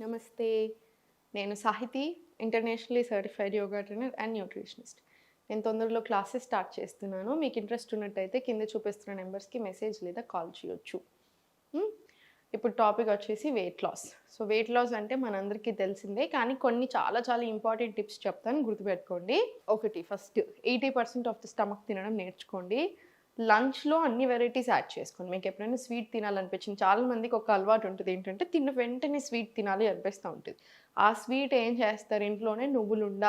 నమస్తే. నేను Sahiti internationally certified yoga trainer and nutritionist. నేను తొందరలో క్లాసెస్ స్టార్ట్ చేస్తున్నాను. మీకు ఇంట్రెస్ట్ ఉన్నట్టయితే కింద చూపిస్తున్న నెంబర్స్కి మెసేజ్ లేదా కాల్ చేయొచ్చు. ఇప్పుడు టాపిక్ వచ్చేసి weight loss. So weight loss అంటే మనందరికీ తెలిసిందే కానీ కొన్ని చాలా చాలా ఇంపార్టెంట్ టిప్స్ చెప్తాను గుర్తుపెట్టుకోండి. ఒకటి first eighty percent of the stomach తినడం నేర్చుకోండి. లంచ్లో అన్ని వెరైటీస్ యాడ్ చేసుకోండి. మీకు ఎప్పుడైనా స్వీట్ తినాలనిపించింది చాలా మందికి ఒక అలవాటు ఉంటుంది. ఏంటంటే తిన్న వెంటనే స్వీట్ తినాలి అనిపిస్తూ ఉంటుంది. ఆ స్వీట్ ఏం చేస్తారు? ఇంట్లోనే నువ్వులుండ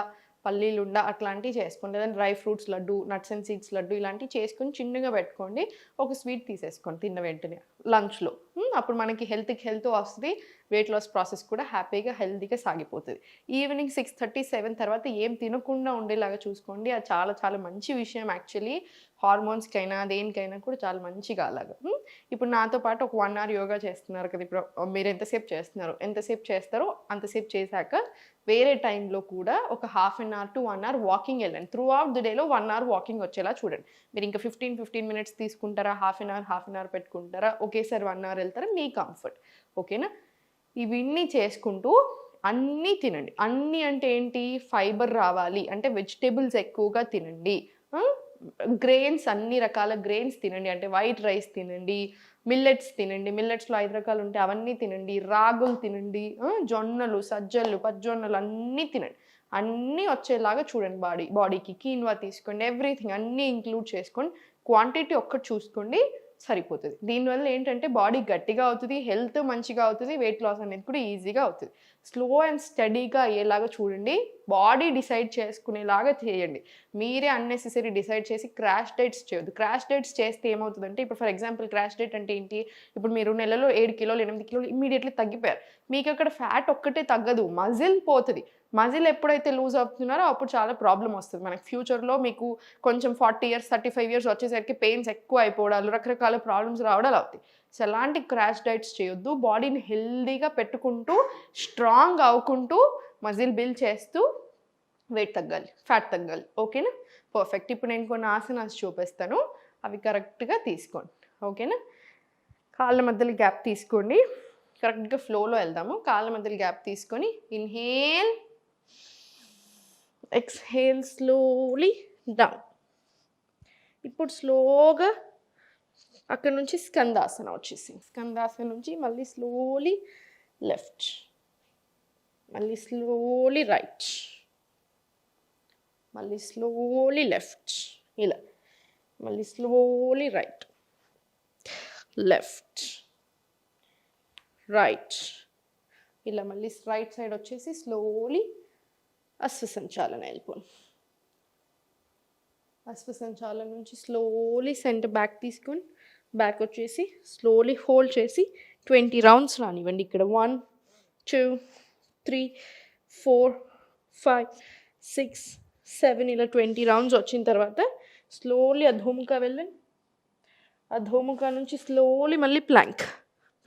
పల్లీలుండ అట్లాంటివి చేసుకోండి. లేదా dry fruits laddu nuts and seeds laddu ఇలాంటివి చేసుకొని చిన్నగా పెట్టుకోండి. ఒక స్వీట్ తీసేసుకోండి తిన్న వెంటనే. లంచ్లో. అప్పుడు మనకి హెల్త్కి హెల్త్ వస్తుంది వెయిట్ లాస్ ప్రాసెస్ కూడా హ్యాపీగా హెల్తీగా సాగిపోతుంది. ఈవినింగ్ సిక్స్ థర్టీ సెవెన్ తర్వాత ఏం తినకుండా ఉండేలాగా చూసుకోండి. అది చాలా చాలా మంచి విషయం యాక్చువల్లీ. హార్మోన్స్కైనా దేనికైనా కూడా చాలా మంచిగా అలాగా. ఇప్పుడు నాతో పాటు ఒక వన్ అవర్ యోగా చేస్తున్నారు కదా ఇప్పుడు మీరు ఎంతసేపు చేస్తున్నారు? ఎంతసేపు చేస్తారో అంతసేపు చేశాక వేరే టైంలో కూడా ఒక half an hour to one hour walking వెళ్ళండి. త్రూ అవుట్ ది డేలో వన్ అవర్ వాకింగ్ వచ్చేలా చూడండి. మీరు ఇంకా ఫిఫ్టీన్ ఫిఫ్టీన్ మినిట్స్ తీసుకుంటారా? Half an hour half an hour పెట్టుకుంటారా? ఒకేసారి వన్ అవర్ వెళ్తారా? మీ కంఫర్ట్. ఓకేనా? ఇవన్నీ చేసుకుంటూ అన్నీ తినండి. అన్నీ అంటే ఏంటి? ఫైబర్ రావాలి. అంటే వెజిటేబుల్స్ ఎక్కువగా తినండి. గ్రెయిన్స్ అన్ని రకాల గ్రెయిన్స్ తినండి. అంటే వైట్ రైస్ తినండి మిల్లెట్స్ తినండి. మిల్లెట్స్లో ఐదు రకాలు ఉంటాయి అవన్నీ తినండి. రాగులు తినండి. జొన్నలు సజ్జలు పజ్జొన్నలు అన్నీ తినండి. అన్నీ వచ్చేలాగా చూడండి బాడీ బాడీకి. కీన్వా తీసుకోండి ఎవ్రీథింగ్ అన్నీ ఇంక్లూడ్ చేసుకోండి క్వాంటిటీ ఒక్కటి చూసుకోండి. సరిపోతుంది. దీనివల్ల ఏంటంటే బాడీ గట్టిగా అవుతుంది హెల్త్ మంచిగా అవుతుంది వెయిట్ లాస్ అనేది కూడా ఈజీగా అవుతుంది. స్లో అండ్ స్టడీగా అయ్యేలాగా చూడండి. బాడీ డిసైడ్ చేసుకునేలాగా చేయండి. మీరే అన్నెసెసరీ డిసైడ్ చేసి క్రాష్ డైట్స్ చేయొద్దు. క్రాష్ డైట్స్ చేస్తే ఏమవుతుందంటే ఇప్పుడు ఫర్ ఎగ్జాంపుల్ క్రాష్ డైట్ అంటే ఏంటి? ఇప్పుడు మీరు నెలలో ఏడు కిలోలు ఎనిమిది కిలోలు ఇమీడియట్లీ తగ్గిపోయారు. మీకు అక్కడ ఫ్యాట్ ఒక్కటే తగ్గదు. మజిల్ పోతుంది. మజిల్ ఎప్పుడైతే లూజ్ అవుతున్నారో అప్పుడు చాలా ప్రాబ్లం వస్తుంది. మనకి ఫ్యూచర్లో మీకు కొంచెం forty years thirty five years వచ్చేసరికి పెయిన్స్ ఎక్కువ అయిపోవడాలు రకరకాల ప్రాబ్లమ్స్ రావడాలు అవుతాయి. సో ఎలాంటి క్రాష్ డైట్స్ చేయొద్దు. బాడీని హెల్దీగా పెట్టుకుంటూ స్ట్రాంగ్ అవ్వుకుంటూ మజిల్ బిల్డ్ చేస్తూ వెయిట్ తగ్గాలి ఫ్యాట్ తగ్గాలి. ఓకేనా? పర్ఫెక్ట్. ఇప్పుడు నేను కొన్ని ఆసనాలు చూపిస్తాను. అవి కరెక్ట్గా తీసుకోండి. ఓకేనా? కాళ్ళ మధ్యలో గ్యాప్ తీసుకోండి. కరెక్ట్గా ఫ్లోలో వెళ్దాము. కాళ్ళ మధ్యలో గ్యాప్ తీసుకొని ఇన్హేల్ ఎక్స్హేల్ స్లోలీ డౌన్. ఇప్పుడు స్లోగా అక్కడ నుంచి స్కందాసన వచ్చేసింది. స్కందాసన నుంచి మళ్ళీ స్లోలీ లెఫ్ట్ మళ్ళీ స్లోలీ రైట్ మళ్ళీ స్లోలీ లెఫ్ట్ ఇలా. మళ్ళీ స్లోలీ రైట్ లెఫ్ట్ రైట్ ఇలా మళ్ళీ రైట్ సైడ్ వచ్చేసి స్లోలీ అశ్వసంచాలన వెళ్ళిపోను అశ్వసంచాలన నుంచి స్లోలీ సెంటర్ బ్యాక్ తీసుకొని బ్యాక్ వచ్చేసి స్లోలీ హోల్డ్ చేసి ట్వంటీ రౌండ్స్ రానివ్వండి. ఇక్కడ one two three four five six seven ఇలా ట్వంటీ రౌండ్స్ వచ్చిన తర్వాత స్లోలీ అధోముఖ వెళ్ళండి. అధోముఖ నుంచి స్లోలీ మళ్ళీ ప్లాంక్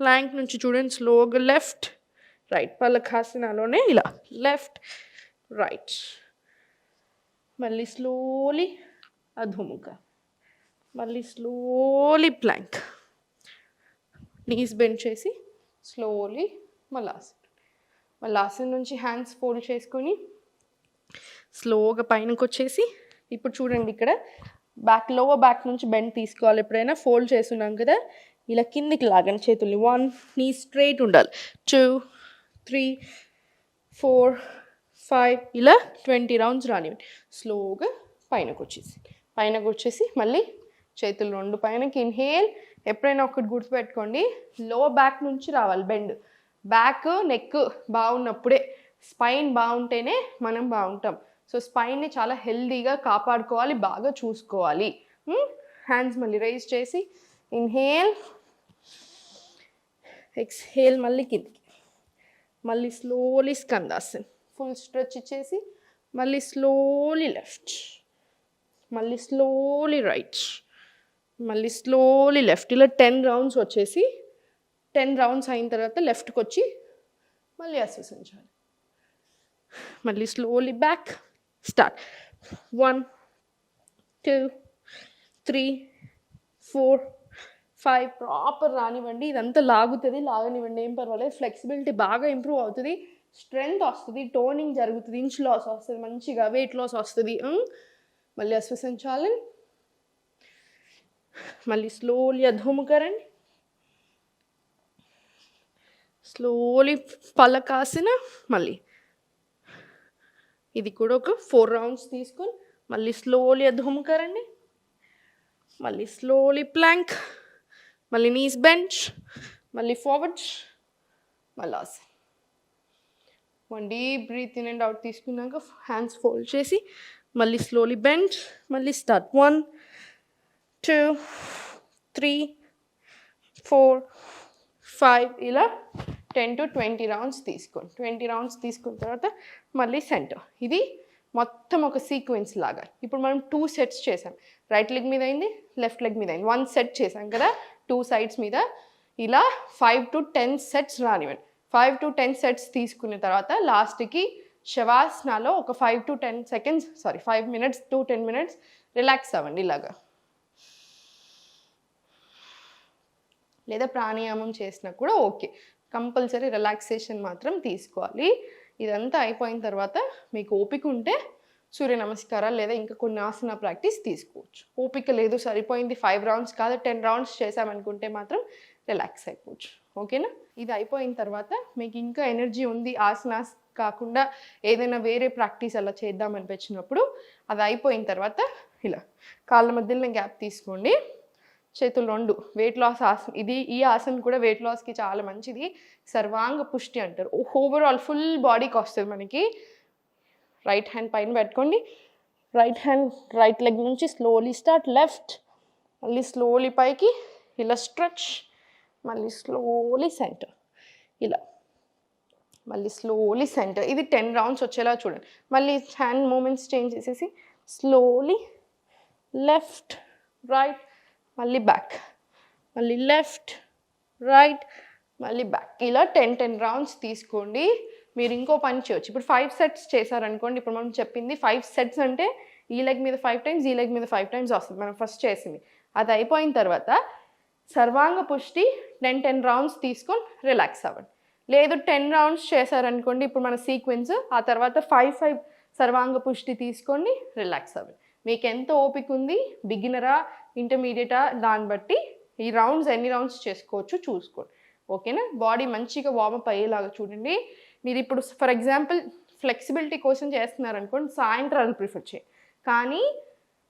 ప్లాంక్ నుంచి చూడండి స్లోగా లెఫ్ట్ రైట్ పలఖాసనాలోనే ఇలా లెఫ్ట్ రైట్ మళ్ళీ స్లోలీ అధోముఖ. మళ్ళీ స్లోలీ ప్లాంక్ నీస్ బెండ్ చేసి స్లోలీ మళ్ళీ మళ్ళాసన్ నుంచి హ్యాండ్స్ ఫోల్డ్ చేసుకొని స్లోగా పైనకి వచ్చేసి ఇప్పుడు చూడండి ఇక్కడ బ్యాక్ లోవర్ బ్యాక్ నుంచి బెండ్ తీసుకోవాలి. ఎప్పుడైనా ఫోల్డ్ చేస్తున్నాం కదా ఇలా కిందికి లాగండి చేతుల్ని. వన్ నీ స్ట్రైట్ ఉండాలి. టూ త్రీ ఫోర్ ఫైవ్ ఇలా ట్వంటీ రౌండ్స్ రానివ్వండి. స్లోగా పైనకు వచ్చేసి పైనకు వచ్చేసి మళ్ళీ చేతులు రెండు పైనకి. ఇన్హేల్ ఎప్పుడైనా ఒకటి గుర్తుపెట్టుకోండి లో బ్యాక్ నుంచి రావాలి బెండ్. బ్యాక్ నెక్ బాగున్నప్పుడే స్పైన్ బాగుంటేనే మనం బాగుంటాం. సో స్పైన్ని చాలా హెల్దీగా కాపాడుకోవాలి బాగా చూసుకోవాలి. హ్యాండ్స్ మళ్ళీ రైజ్ చేసి ఇన్హేల్ ఎక్స్హేల్ మళ్ళీ కిందికి. మళ్ళీ స్లోలీ స్కందాసన్. ఫుల్ స్ట్రెచ్ ఇచ్చేసి మళ్ళీ స్లోలీ లెఫ్ట్. మళ్ళీ స్లోలీ రైట్. మళ్ళీ స్లోలీ లెఫ్ట్ ఇలా టెన్ రౌండ్స్ వచ్చేసి టెన్ రౌండ్స్ అయిన తర్వాత లెఫ్ట్కి వచ్చి మళ్ళీ అశ్వసించాలి మళ్ళీ slowly back start one two three four five proper రానివ్వండి. ఇదంతా లాగుతుంది లాగనివ్వండి. ఏం పర్వాలేదు. ఫ్లెక్సిబిలిటీ బాగా ఇంప్రూవ్ అవుతుంది. స్ట్రెంగ్త్ వస్తుంది. టోనింగ్ జరుగుతుంది. ఇంచ్ లాస్ వస్తుంది. మంచిగా వెయిట్ లాస్ వస్తుంది. మళ్ళీ అశ్వసించాలని మళ్ళీ స్లోలీ అధోముకరండి స్లోలీ పలకాసిన మళ్ళీ ఇది కూడా ఒక ఫోర్ రౌండ్స్ తీసుకొని మళ్ళీ స్లోలీ అధోముకరండి మళ్ళీ స్లోలీ ప్లాంక్ మళ్ళీ నీస్ బెంచ్ మళ్ళీ ఫార్వర్డ్ మళ్ళీ ఆసన్ one deep breath in and out తీసుకున్నాక హ్యాండ్స్ ఫోల్డ్ చేసి మళ్ళీ స్లోలీ బెంచ్ మళ్ళీ start one two three four five ఇలా టెన్ టు ట్వంటీ రౌండ్స్ తీసుకోండి ట్వంటీ రౌండ్స్ తీసుకున్న తర్వాత మళ్ళీ సెంటర్ ఇది మొత్తం ఒక సీక్వెన్స్ లాగా. ఇప్పుడు మనం టూ సెట్స్ చేసాం. రైట్ లెగ్ మీద అయింది లెఫ్ట్ లెగ్ మీద అయింది. వన్ సెట్ చేసాం కదా టూ సైడ్స్ మీద. ఇలా ఫైవ్ టు టెన్ సెట్స్ రానివ్వండి. ఫైవ్ టు టెన్ సెట్స్ తీసుకున్న తర్వాత లాస్ట్కి శవాసనాలో ఒక five to ten seconds sorry five minutes to ten minutes relax అవ్వండి ఇలాగా. లేదా ప్రాణాయామం చేసినా కూడా ఓకే. కంపల్సరీ రిలాక్సేషన్ మాత్రం తీసుకోవాలి. ఇదంతా అయిపోయిన తర్వాత మీకు ఓపిక ఉంటే సూర్య నమస్కారాలు లేదా ఇంకా కొన్ని ఆసన ప్రాక్టీస్ తీసుకోవచ్చు. ఓపిక లేదు సరిపోయింది ఫైవ్ రౌండ్స్ కాదు టెన్ రౌండ్స్ చేసామనుకుంటే మాత్రం రిలాక్స్ అయిపోవచ్చు. ఓకేనా? ఇది అయిపోయిన తర్వాత మీకు ఇంకా ఎనర్జీ ఉంది ఆసనాస్ కాకుండా ఏదైనా వేరే ప్రాక్టీస్ అలా చేద్దాం అనిపించినప్పుడు అది అయిపోయిన తర్వాత ఇలా కాళ్ళ మధ్యలో గ్యాప్ తీసుకోండి. చేతులు రెండు వెయిట్ లాస్ ఆసన్ ఇది ఈ ఆసన్ కూడా వెయిట్ లాస్కి చాలా మంచిది. సర్వాంగ పుష్టి అంటారు. ఓవరాల్ ఫుల్ బాడీకి వస్తుంది మనకి. రైట్ హ్యాండ్ పైన పెట్టుకోండి. రైట్ హ్యాండ్ రైట్ లెగ్ నుంచి స్లోలీ స్టార్ట్ లెఫ్ట్ మళ్ళీ స్లోలీ పైకి ఇలా స్ట్రెచ్ మళ్ళీ స్లోలీ సెంటర్ ఇలా. మళ్ళీ స్లోలీ సెంటర్ ఇది టెన్ రౌండ్స్ వచ్చేలా చూడండి. మళ్ళీ హ్యాండ్ మూమెంట్స్ చేంజ్ చేసేసి స్లోలీ లెఫ్ట్ రైట్ మళ్ళీ బ్యాక్ మళ్ళీ లెఫ్ట్ రైట్ మళ్ళీ బ్యాక్ ఇలా టెన్ టెన్ రౌండ్స్ తీసుకోండి. మీరు ఇంకో పని చేయొచ్చు. ఇప్పుడు ఫైవ్ సెట్స్ చేశారనుకోండి. ఇప్పుడు మనం చెప్పింది ఫైవ్ సెట్స్ అంటే ఈ లెగ్ మీద ఫైవ్ టైమ్స్ ఈ లెగ్ మీద ఫైవ్ టైమ్స్ వస్తుంది. మనం ఫస్ట్ చేసింది. అది అయిపోయిన తర్వాత సర్వాంగ పుష్టి టెన్ టెన్ రౌండ్స్ తీసుకొని రిలాక్స్ అవ్వండి. లేదు టెన్ రౌండ్స్ చేశారనుకోండి. ఇప్పుడు మన సీక్వెన్స్ ఆ తర్వాత ఫైవ్ ఫైవ్ సర్వాంగ పుష్టి తీసుకోండి రిలాక్స్ అవ్వండి. మీకు ఎంత ఓపిక ఉంది? బిగినరా ఇంటర్మీడియటా? దాన్ని బట్టి ఈ రౌండ్స్ ఎన్ని రౌండ్స్ చేసుకోవచ్చు చూసుకోండి. ఓకేనా? బాడీ మంచిగా వార్మప్ అయ్యేలాగా చూడండి. మీరు ఇప్పుడు ఫర్ ఎగ్జాంపుల్ ఫ్లెక్సిబిలిటీ కోసం చేస్తున్నారనుకోండి సాయంత్రాలు ప్రిఫర్ చేయి కానీ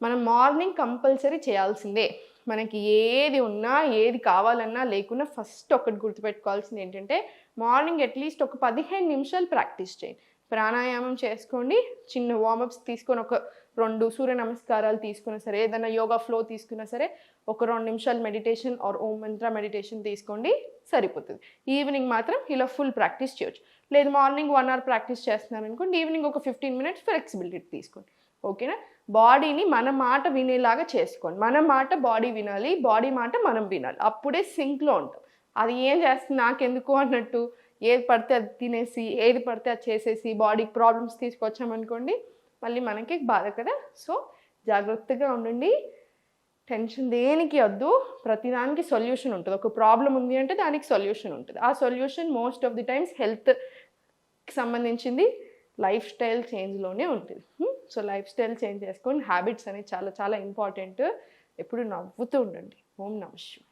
మనం మార్నింగ్ కంపల్సరీ చేయాల్సిందే. మనకి ఏది ఉన్నా ఏది కావాలన్నా లేకున్నా ఫస్ట్ ఒకటి గుర్తుపెట్టుకోవాల్సింది ఏంటంటే మార్నింగ్ అట్లీస్ట్ ఒక పదిహేను నిమిషాలు ప్రాక్టీస్ చేయండి. ప్రాణాయామం చేసుకోండి. చిన్న వార్మప్స్ తీసుకొని ఒక రెండు సూర్య నమస్కారాలు తీసుకున్నా సరే ఏదైనా యోగా ఫ్లో తీసుకున్నా సరే ఒక రెండు నిమిషాలు meditation are Om Mantra meditation తీసుకోండి సరిపోతుంది. ఈవినింగ్ మాత్రం ఇలా ఫుల్ ప్రాక్టీస్ చేయొచ్చు. లేదు మార్నింగ్ వన్ అవర్ ప్రాక్టీస్ చేస్తున్నారు అనుకోండి ఈవినింగ్ ఒక ఫిఫ్టీన్ మినిట్స్ ఫ్లెక్సిబిలిటీ తీసుకోండి. ఓకేనా బాడీని మన మాట వినేలాగా చేసుకోండి. మన మాట బాడీ వినాలి బాడీ మాట మనం వినాలి. అప్పుడే సింక్లో ఉంటాం. అది ఏం చేస్తుంది? నాకెందుకు అన్నట్టు ఏది పడితే అది తినేసి ఏది పడితే అది చేసేసి బాడీకి ప్రాబ్లమ్స్ తీసుకొచ్చామనుకోండి మళ్ళీ మనకి బాధ కదా. సో జాగ్రత్తగా ఉండండి. టెన్షన్ దేనికి వద్దు. ప్రతిదానికి సొల్యూషన్ ఉంటుంది. ఒక ప్రాబ్లం ఉంది అంటే దానికి సొల్యూషన్ ఉంటుంది. ఆ solution most of the times హెల్త్కి సంబంధించింది. లైఫ్ స్టైల్ చేంజ్లోనే ఉంటుంది. సో లైఫ్ స్టైల్ చేంజ్ చేసుకొని హ్యాబిట్స్ అనేది చాలా చాలా ఇంపార్టెంట్ ఎప్పుడు నవ్వుతూ ఉండండి. ఓం నమస్కారం